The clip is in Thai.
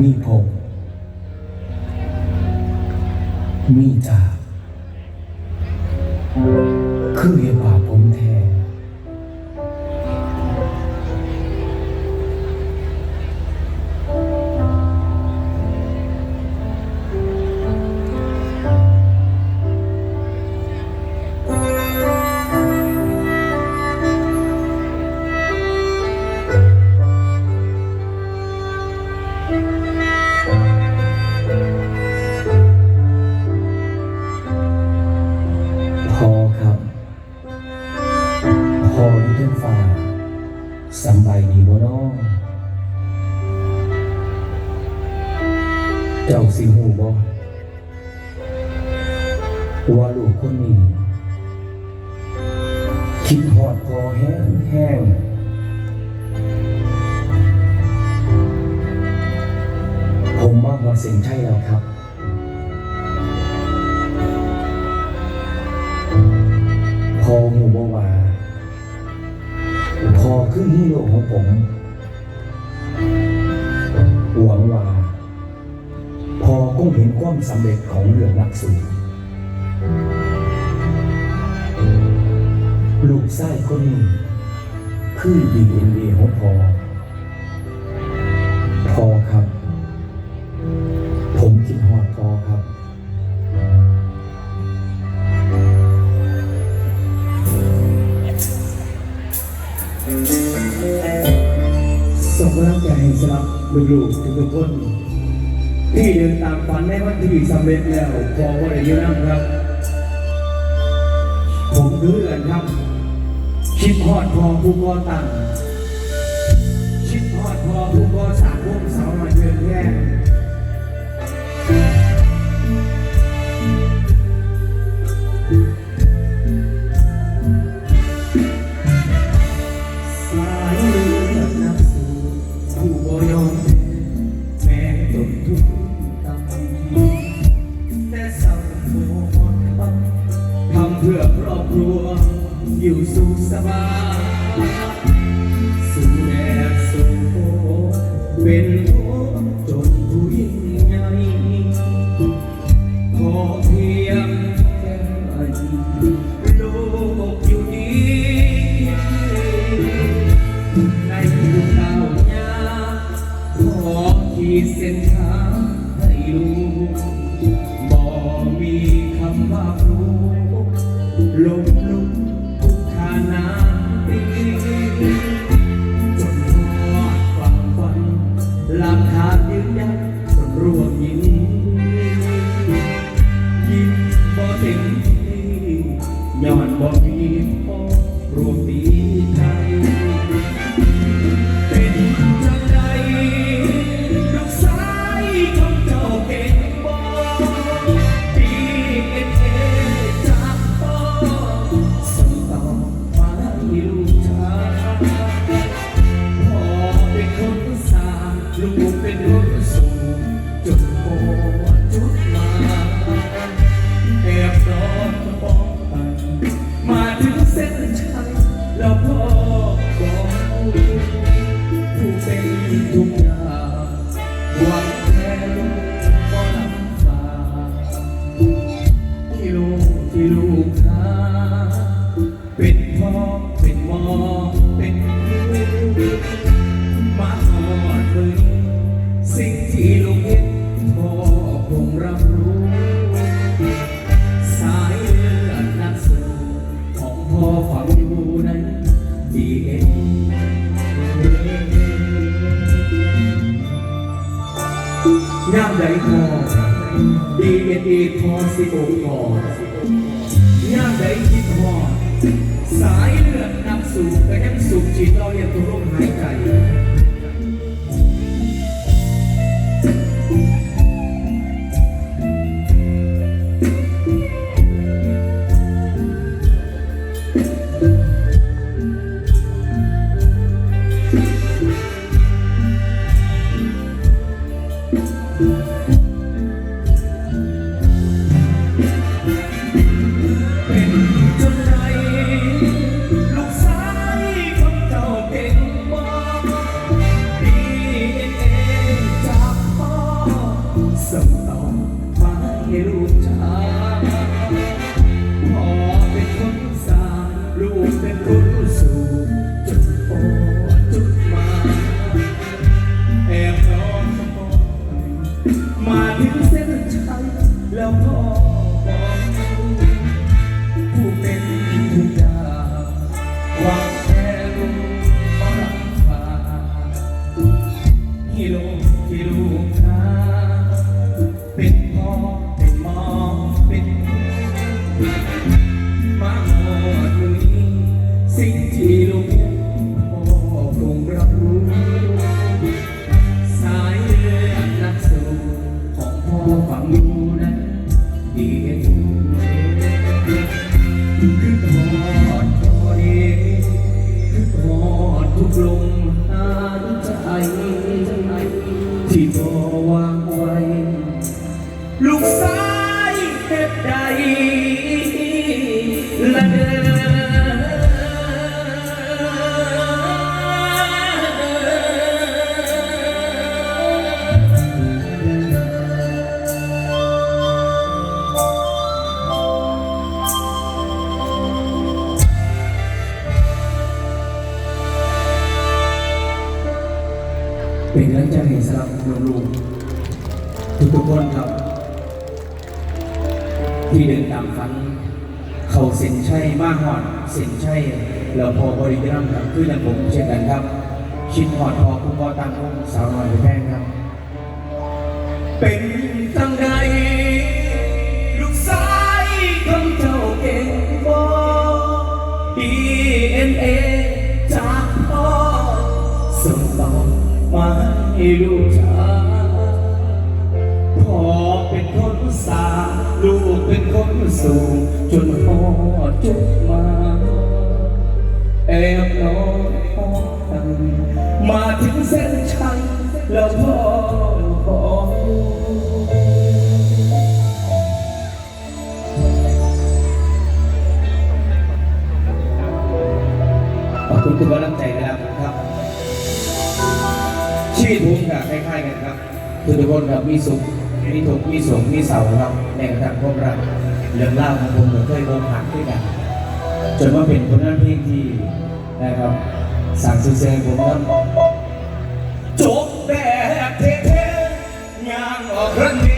มีผม มีจ่า บ่นองเจ้าสิหูบ่ว่าลูกคนนี้ คิดหอดพอแห้งแห้งผมมาหอดเส้นใช่แล้วครับ คือฮีโร่ของผมหวังว่า พอคงเห็นความสำเร็จของเรื่องนักสู้ลูกไส้คนนี้คือดีเอ็นเอของพอ ส่งกำลังใจให้สำหรับลูกๆทุกคนที่เดินตามฝันในวันที่สำเร็จแล้วขอว่าได้เยอะนะครับ ผมคือกันครับ คิดฮอดพอผู้ก่อตั้ง สู้แดดสู้ฝนเป็น ส้นชัยแล้วพ่อบอกผู้เป็นทุก องพ่อฝังอยู่ในดีเอ็นงามใดพอดีเอ็นเอพอสิบอพองามใด มาหมดนี้สิ่งที่ลูกพ่อคงรับรู้ สายเลือดนักสู้ของพ่อฝังอยู่นั้นดีเอ็นคือทอดพอดีคือทอดทุกลมหายใจที่พ่อวางไว้ ลูกสายเฮ็ดใด เด้อเป็นกำลังใจให้สำหรับลูกๆทุกๆคนครับ ที่เดินตามฝัน เขาส้นชัยมากหอดส้นชัยแล้วพอบริกรรมครับคืออย่างผมเช่นกันครับ ชินหอดพอคุณพอตั้งองสาวน้อยแพงครับ เป็นจังใดลูกสายของเจ้าเก่งบ่ DNA จากพ่อส่งต่อมาให้ลูกชาย ลูกเป็นคนสูงจนพ่อจุกมา แอบนอนพ่อกันมาถึงเส้นชัยแล้วพ่อบอกขอบคุณทุกกำลังใจนะครับครับ ชีวิตผมกับคล้ายๆกันครับทุกคนครับมีสุข มีทุกข์มีสุขมีเศร้าครับในกระทั่งพวกเรักเรื่องเล่าของผมก็เคยโกหักด้วยกันจนมาเป็นคนนั้นเพลงที่นะครับสั่งซื้อเซงผมครับจบแบบเท่ๆงานออกรันนี้